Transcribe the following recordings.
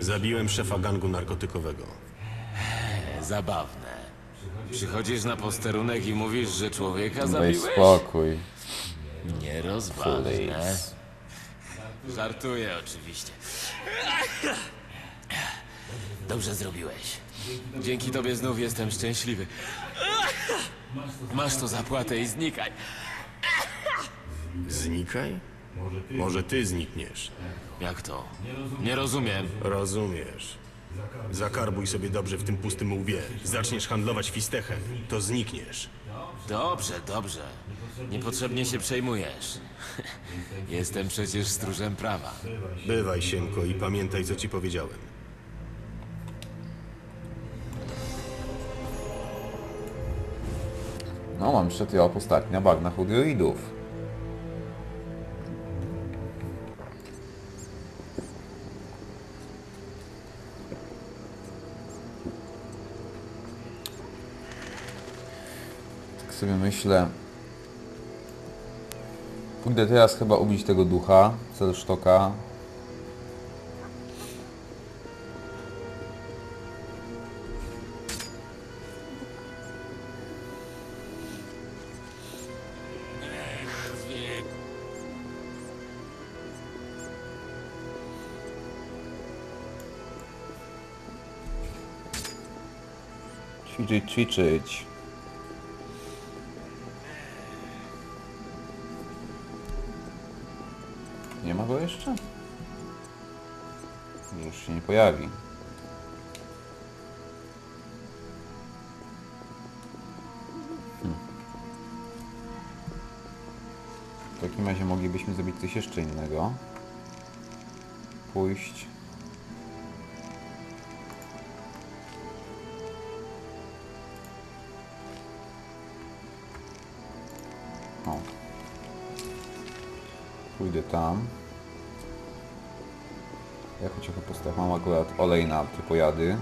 Zabiłem szefa gangu narkotykowego. Zabawne. Przychodzisz na posterunek i mówisz, że człowieka Daj zabiłeś? spokój. Nierozważne. Please. Żartuję oczywiście. Dobrze zrobiłeś. Dzięki tobie znów jestem szczęśliwy. Masz to zapłatę i znikaj. Znikaj? Może ty znikniesz. Jak to? Nie rozumiem. Rozumiesz. Zakarbuj sobie dobrze w tym pustym łbie. Zaczniesz handlować fistechem, to znikniesz. Dobrze, dobrze. Niepotrzebnie się przejmujesz. Jestem przecież stróżem prawa. Bywaj, Siemko, i pamiętaj, co ci powiedziałem. No, mam jeszcze tyle ostatnia bagna hudroidów. Sobie myślę. Pójdę teraz chyba ubić tego ducha, Celsztoka. Ćwiczyć, ćwiczyć. Jeszcze? Już się nie pojawi. Hmm. W takim razie moglibyśmy zrobić coś jeszcze innego. Pójść. Pójdę tam. Ja chociaż postaw mam akurat olej na te pojady.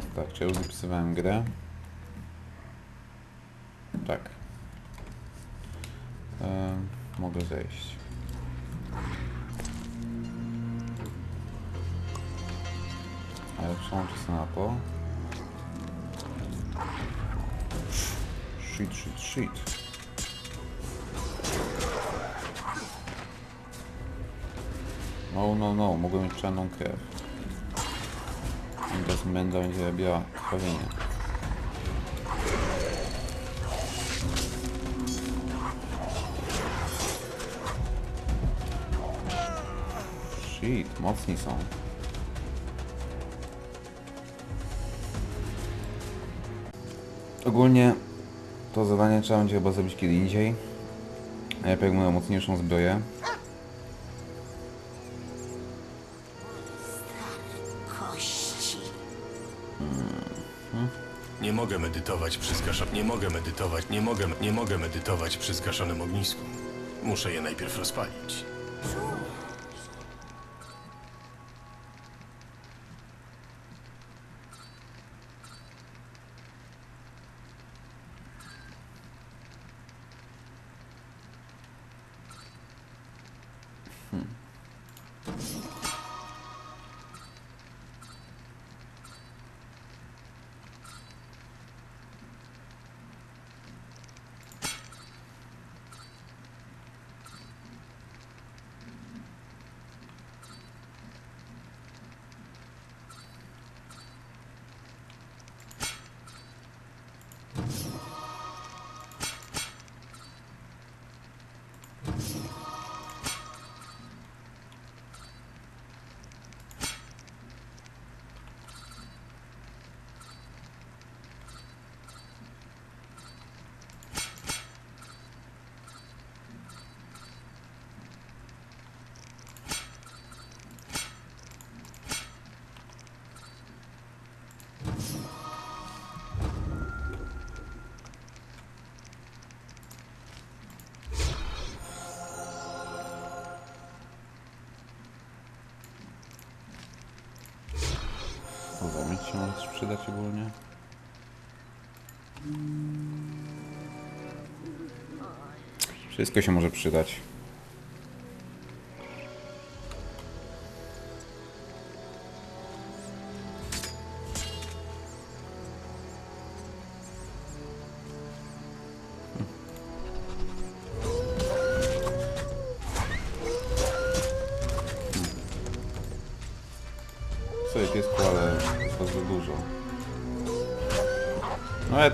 Teraz tak, czy ja już zapisywałem grę? Tak. Em, mogę zejść. A jak przełączę sobie na to? Shit, shit, shit. No, no, no, mogę mieć czarną krew. Będzie robiła krwawienie. Shit, mocni są. Ogólnie to zadanie trzeba będzie chyba zrobić kiedy indziej. A ja moją mocniejszą zbroję. Nie mogę medytować przy skaszonym... Nie mogę medytować, nie mogę, nie mogę medytować przy skaszonym ognisku. Muszę je najpierw rozpalić. Może coś przydać ogólnie? Wszystko się może przydać.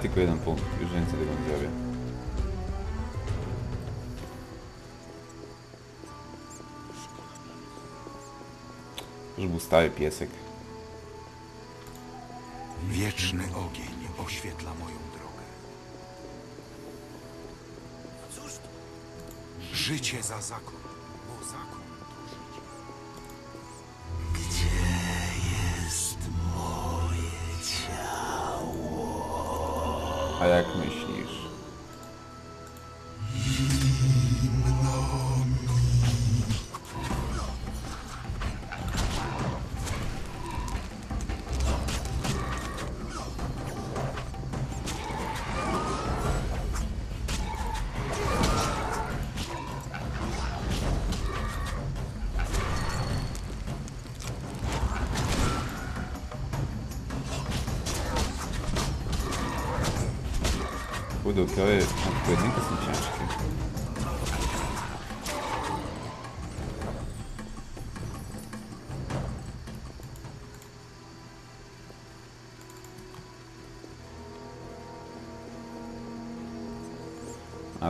Tylko jeden punkt, już więcej tego nie zrobię. Już był stały piesek. Wieczny ogień oświetla moją drogę. Życie za zakon A jak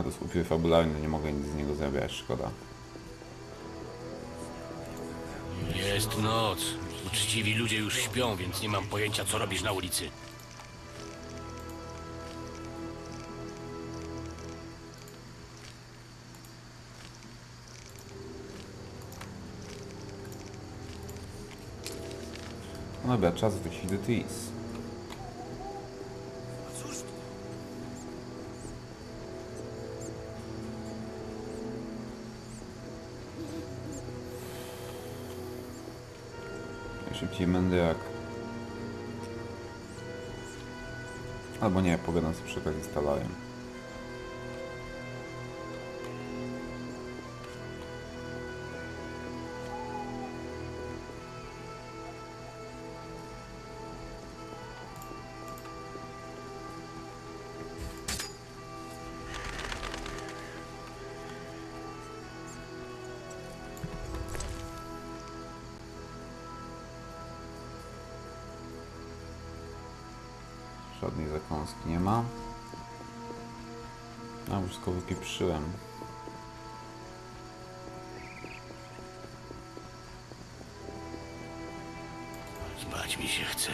to jest upiór fabularny, nie mogę nic z niego zabrać, szkoda. Jest noc. Uczciwi ludzie już śpią, więc nie mam pojęcia, co robisz na ulicy. No dobra, czas wrócić do Tris. Szybciej będę jak... Albo nie, pogadam sobie przy okazji z. Żadnej zakąski nie ma. A, wszystko wypieprzyłem. Spać mi się chce.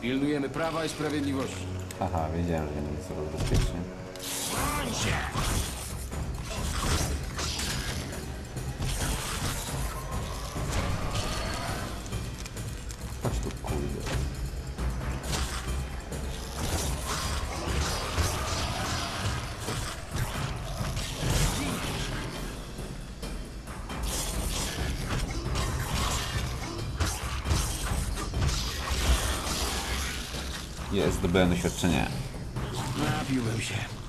Pilnujemy prawa i sprawiedliwości. Haha, wiedziałem, że nie będzie coraz bezpiecznie. Jest, zdobyłem doświadczenie. Napiłbym się.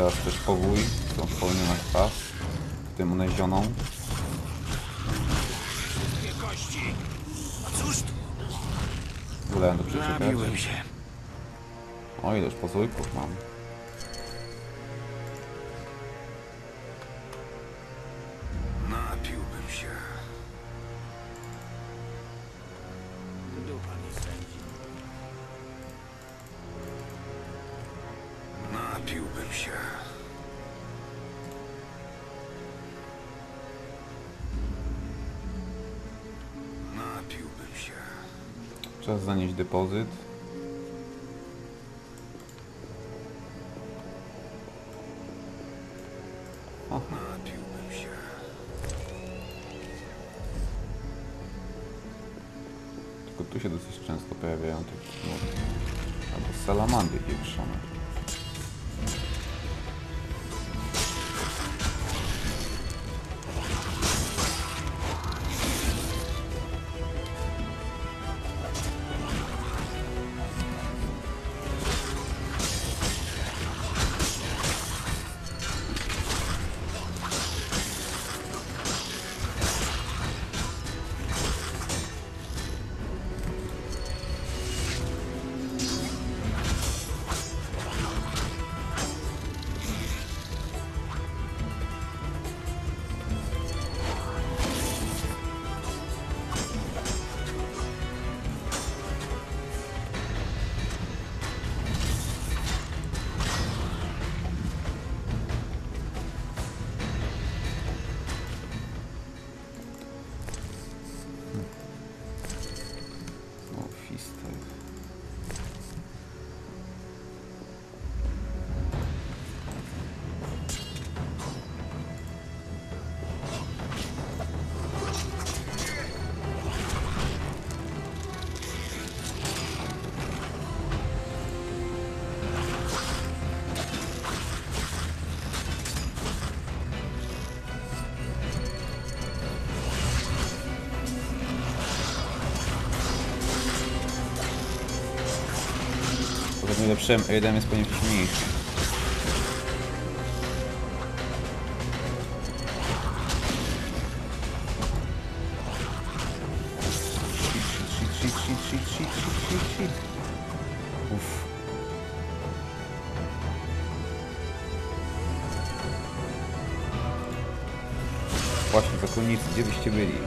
Teraz też powój, którą spełnię na czas. W tym unezioną. Kości! A cóż to? Przeczekać. Nabiłem się. O ileż pozójków mam. Zanieść depozyt. Shit, shit, shit, shit, shit. Uff. Właśnie, zakonnicy, gdzie byście byli?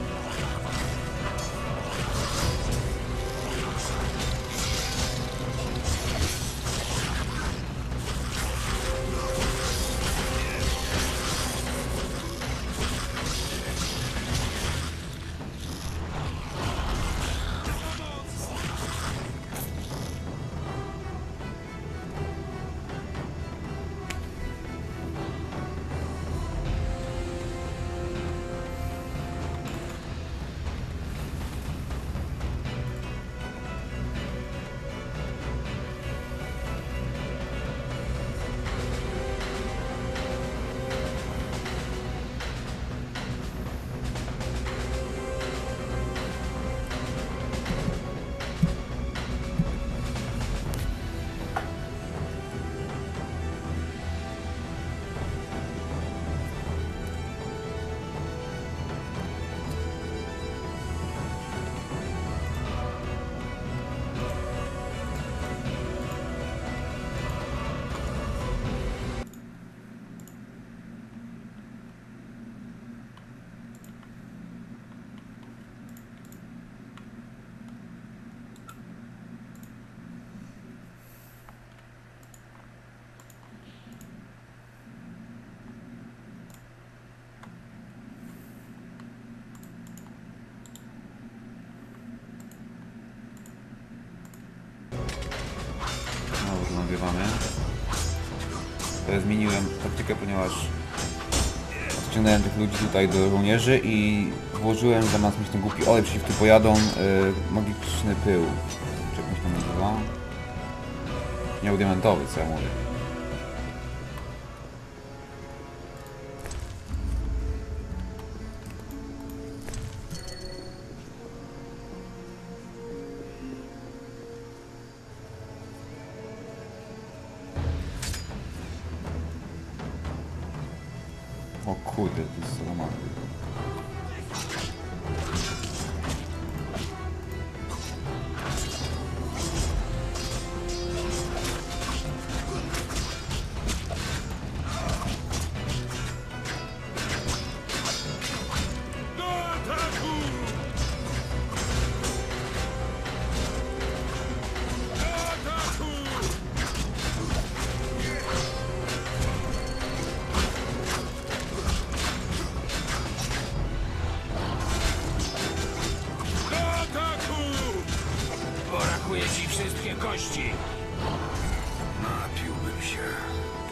Zmieniłem taktykę, ponieważ ściągnąłem tych ludzi tutaj do żołnierzy i włożyłem zamiast mieć ten głupi olej przeciw tym pojadom e, magiczny pył. Czy jak on się tam nazywa? Nieodiamentowy, co ja mówię. Kurde, to jest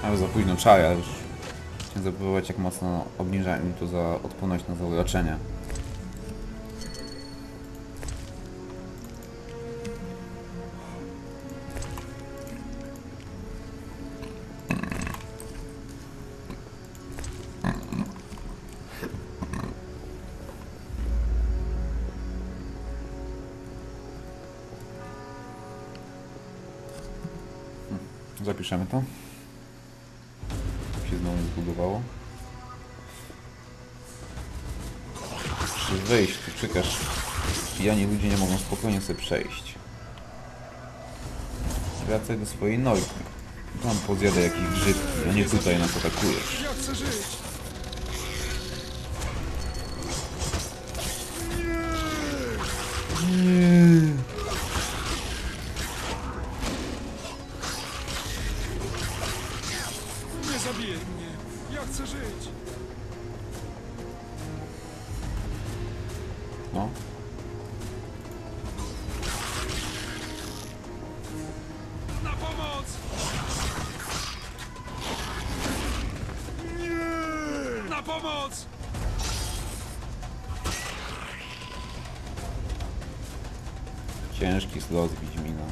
Ale za późno czaja już. Chciałem zapytać jak mocno obniża mi to za odporność na zauroczenie. Zapiszemy to. Pijani ludzie nie mogą spokojnie sobie przejść. Wracaj do swojej nojki. Tam pozjadę jakiś grzyb, a nie tutaj nas atakujesz. Nie los Wiedźmina.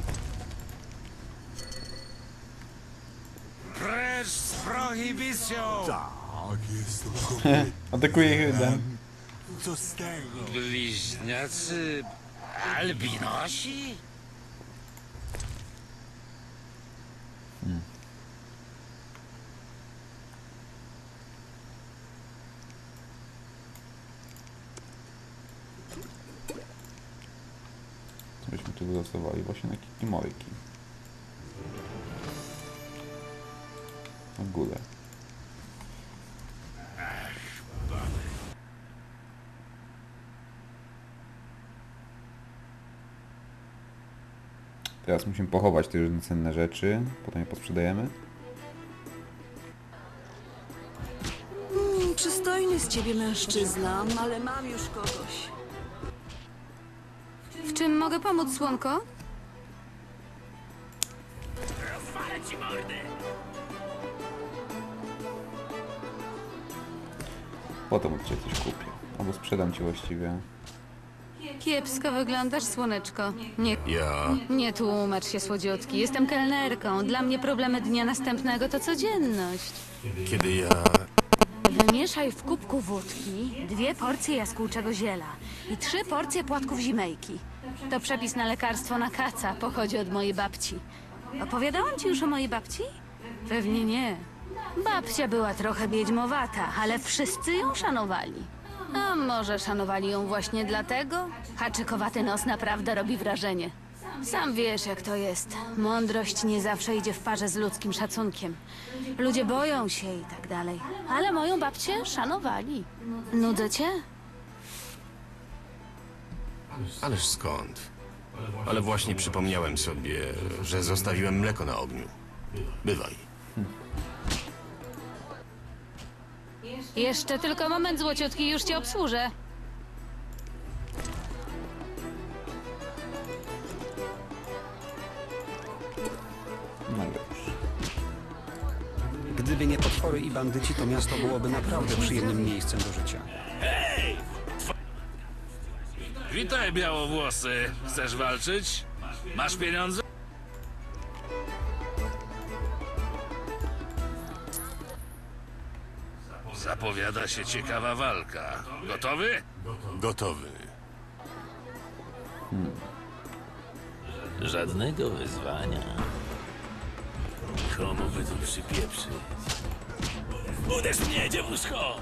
Precz z prohibicją! Tak, jest to Atakuje Hydem. Co z tego? Bliźniacy albinosi? Wylosowali? Właśnie na Kikimojki. Na górę. Teraz musimy pochować te różne cenne rzeczy, potem je posprzedajemy. Mm, przystojny z ciebie mężczyzna, ale mam już kogoś. Czym mogę pomóc, słonko? Potem od Ciebie coś kupię. Albo sprzedam Ci właściwie. Kiepsko wyglądasz, słoneczko. Nie, Ja... nie tłumacz się, słodziutki. Jestem kelnerką. Dla mnie problemy dnia następnego to codzienność. Kiedy ja... Wymieszaj w kubku wódki dwie porcje jaskółczego ziela i trzy porcje płatków zimejki. To przepis na lekarstwo na kaca. Pochodzi od mojej babci. Opowiadałam ci już o mojej babci? Pewnie nie. Babcia była trochę wiedźmowata, ale wszyscy ją szanowali. A może szanowali ją właśnie dlatego? Haczykowaty nos naprawdę robi wrażenie. Sam wiesz, jak to jest. Mądrość nie zawsze idzie w parze z ludzkim szacunkiem. Ludzie boją się i tak dalej. Ale moją babcię szanowali. Nudzę cię? Ależ skąd? Ale właśnie przypomniałem sobie, że zostawiłem mleko na ogniu. Bywaj. Jeszcze tylko moment, złociutki, już cię obsłużę. No już. Gdyby nie potwory i bandyci, to miasto byłoby naprawdę przyjemnym miejscem do życia. Witaj, białowłosy. Chcesz walczyć? Masz pieniądze? Zapowiada się ciekawa walka. Gotowy? Gotowy. Żadnego wyzwania. Komu by tu przypieprzy? Uderz mnie, dziewuszko!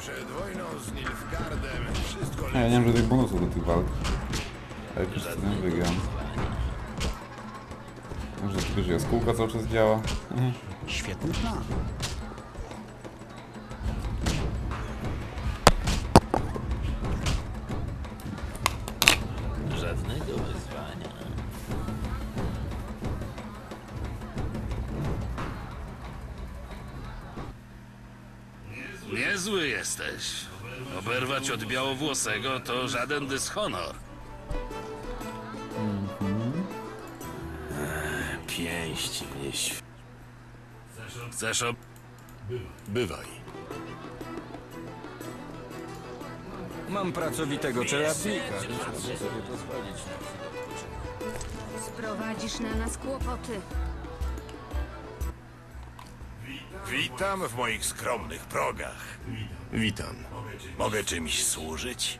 Przed wojną z Nilfgaardem wszystko ja nie mam żadnych bonusów do tych walk. Ale jakoś z tym wygram. Może dlatego, że jaskółka cały czas działa. Mhm. Świetny plan. Białowłosego to żaden dyshonor. Pięść mnie św... Chcesz ob... Bywaj. Mam pracowitego czeladnika. Sprowadzisz na nas kłopoty. Witam w moich skromnych progach. Witam. Mogę czymś służyć?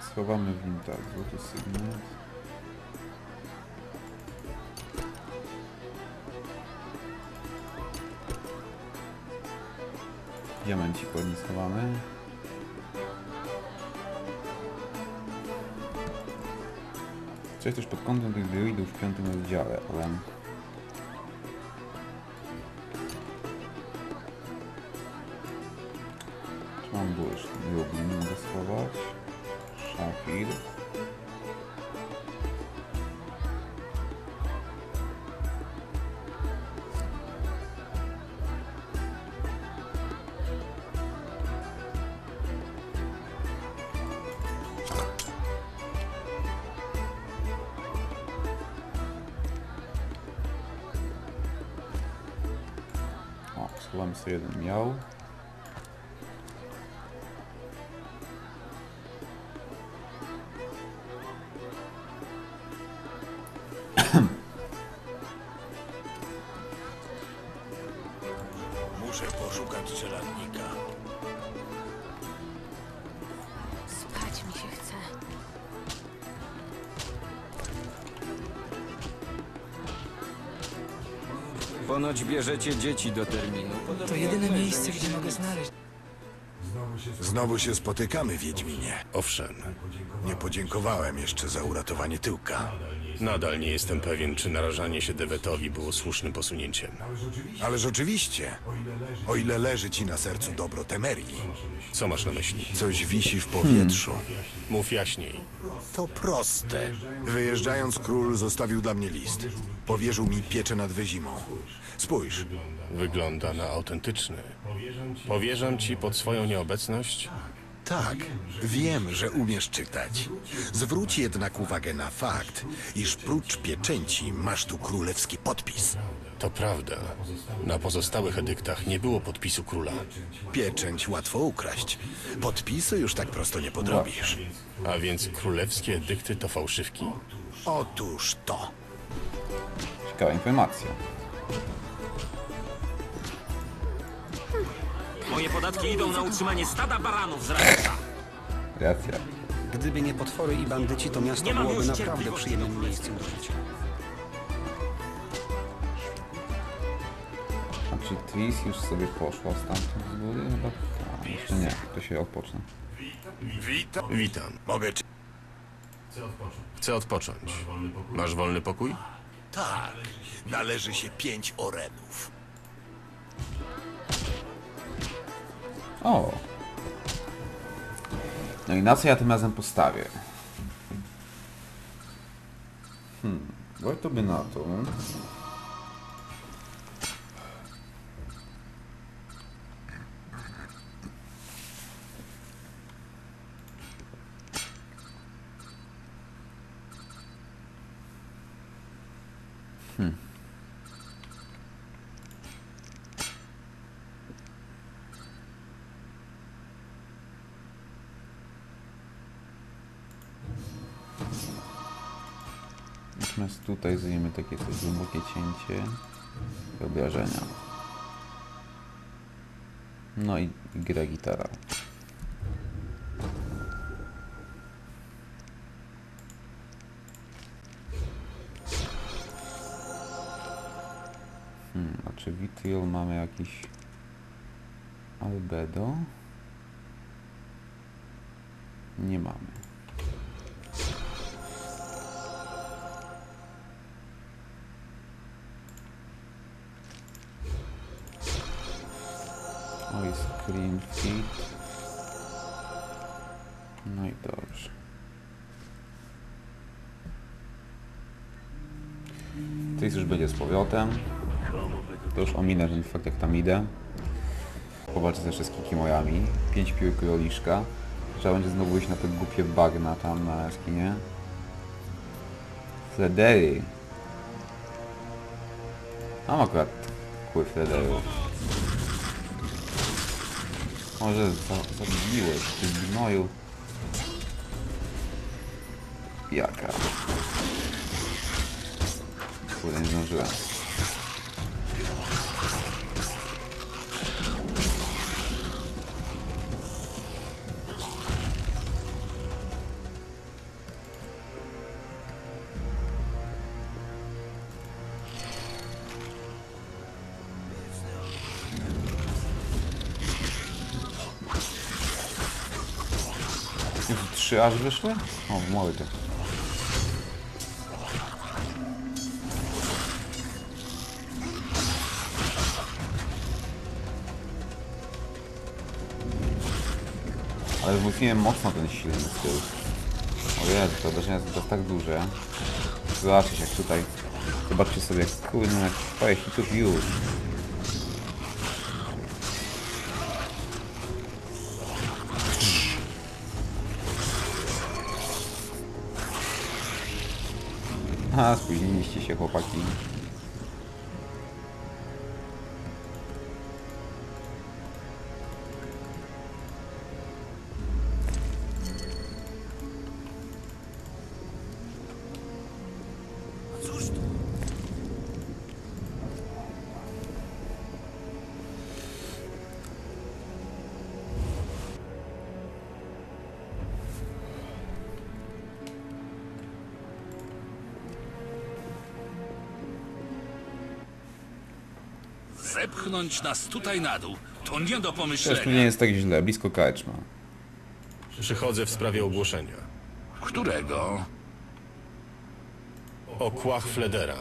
Schowamy w nim tak, złoty sygnet. Diamencik ładnie schowamy. Coś też pod kątem tych druidów w piątym rozdziale, ale... O, schowamy sobie bierzecie dzieci do terminu. To jedyne miejsce, gdzie mogę znaleźć. Znowu się spotykamy, Wiedźminie. Owszem, Nie podziękowałem jeszcze za uratowanie tyłka. nadal nie jestem pewien, czy narażanie się Dewetowi było słusznym posunięciem. Ależ oczywiście, o ile leży ci na sercu dobro Temerii, Co masz na myśli? coś wisi w powietrzu. Mów jaśniej. To proste. Wyjeżdżając, król zostawił dla mnie list. Powierzył mi pieczę nad wyzimą. Spójrz, Wygląda na autentyczny. Powierzam ci pod swoją nieobecność tak, wiem, że umiesz czytać. Zwróć jednak uwagę na fakt, iż prócz pieczęci masz tu królewski podpis. To prawda. Na pozostałych edyktach nie było podpisu króla. Pieczęć łatwo ukraść. Podpisu już tak prosto nie podrobisz. A więc królewskie edykty to fałszywki? Otóż to. Ciekawa informacja. Moje podatki idą na utrzymanie stada baranów z rancha. Racja. Gdyby nie potwory i bandyci, to miasto Nie mam byłoby już naprawdę cierpliwości przyjemnym do miejscem do życia. A czy Tris już sobie poszła stamtąd z góry? Chyba tak. Jeszcze nie, to się odpocznę. Witam. Witam. Mogę czy... Chcę odpocząć. Masz wolny pokój? Tak. Należy się pięć orenów. O! No i na co ja tym razem postawię? Hmm, warto by na to. Natomiast tutaj zrobimy takie coś głębokie cięcie i obrażenia. No i gra gitara. Hmm, a czy vitriol mamy jakiś albedo? Nie mamy. Feed. No i dobrze. Jest już będzie z powrotem. To już ominę ten fakt jak tam idę. Popatrzę ze wszystkimi mojami. 5 piór kroliszka. Trzeba będzie znowu iść na te głupie bagna tam na jaskinie. Fledery. Mam akurat kły flederów. Może za, zabiłeś, ty gnoju. Jaka? Kurde, nie zdążyłem. Trzy aż wyszły? O, mały to. Ale wzmocniłem mocno ten silny styl. O Jezu, to obrażenia są teraz tak duże. Zobaczcie jak tutaj. Zobaczcie sobie, kurde, jak twoje hitów już. A, spóźniliście się chłopaki. Zepchnąć nas tutaj na dół. To nie do Też tu nie jest tak źle, blisko karczma. Przychodzę w sprawie ogłoszenia. Którego? O kłach Fledera.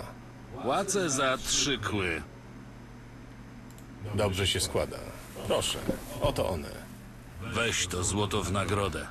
Płacę za trzy kły. Dobrze się składa. Proszę, oto one. Weź to złoto w nagrodę.